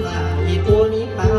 擦一玻璃板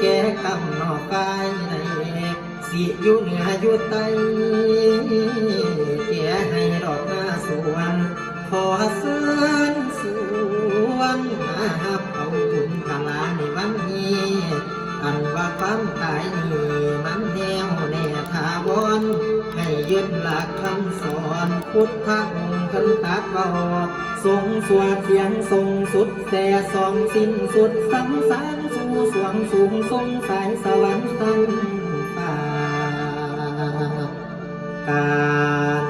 แก่กำนอกกายในสิอยู่เหนืออยู่ใต้แก่ให้รอกหน้าสวนขอเสื้นสวนมาหับเอาบุญพลานในวันนี้กันว่าความตายนี่มันแนวแน่ทาวรให้ยึดหลักคำสอนพุทธองค์คันตาดบอกทรงสวดเสียงทรงสุดแต่สองสิ้นสุดสังสาร ผู้สวงสูงทรงสายสวรรค์ตั้งป่ากาน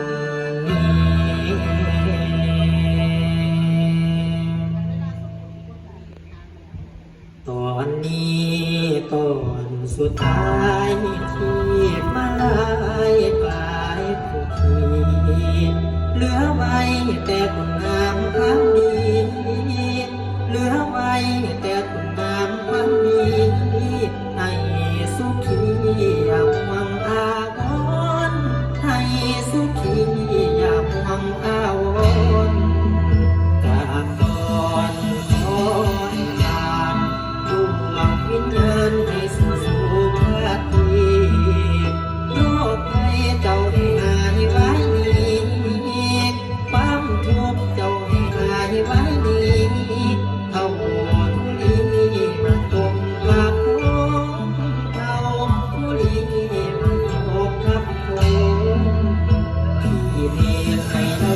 ตอนนี้ตอนสุดท้ายที่ you.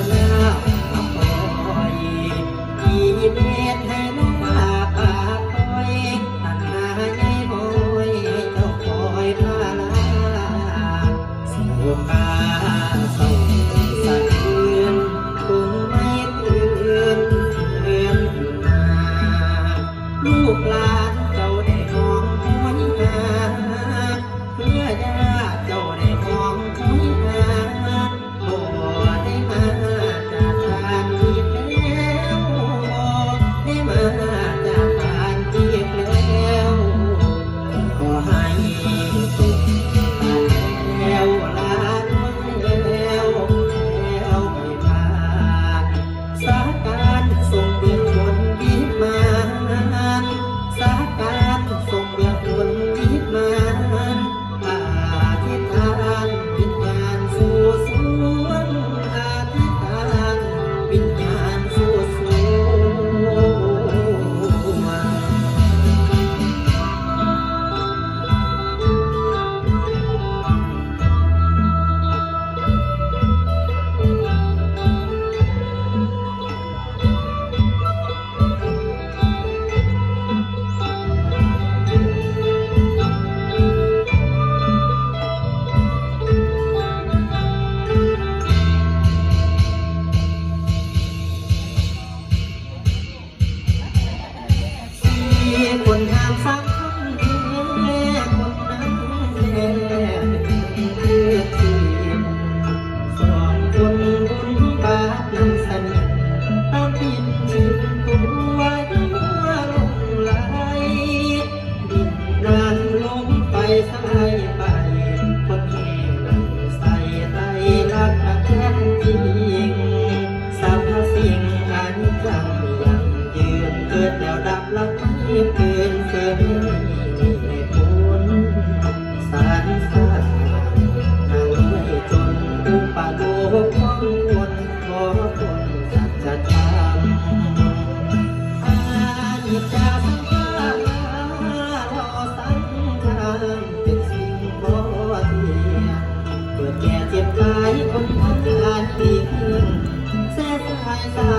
คนงามสักคนแค่คนนั้นแน่คือที่สองคนบุญบาปนสัญญาตปินชื่นตัวลงไหลดินนานลงไปสาไปคนแห่นั่ใส่ไตรักแท้จริงสรรพสิงอันจังยังยืนเกิดแล้วดับแล้วไม่เกิด เ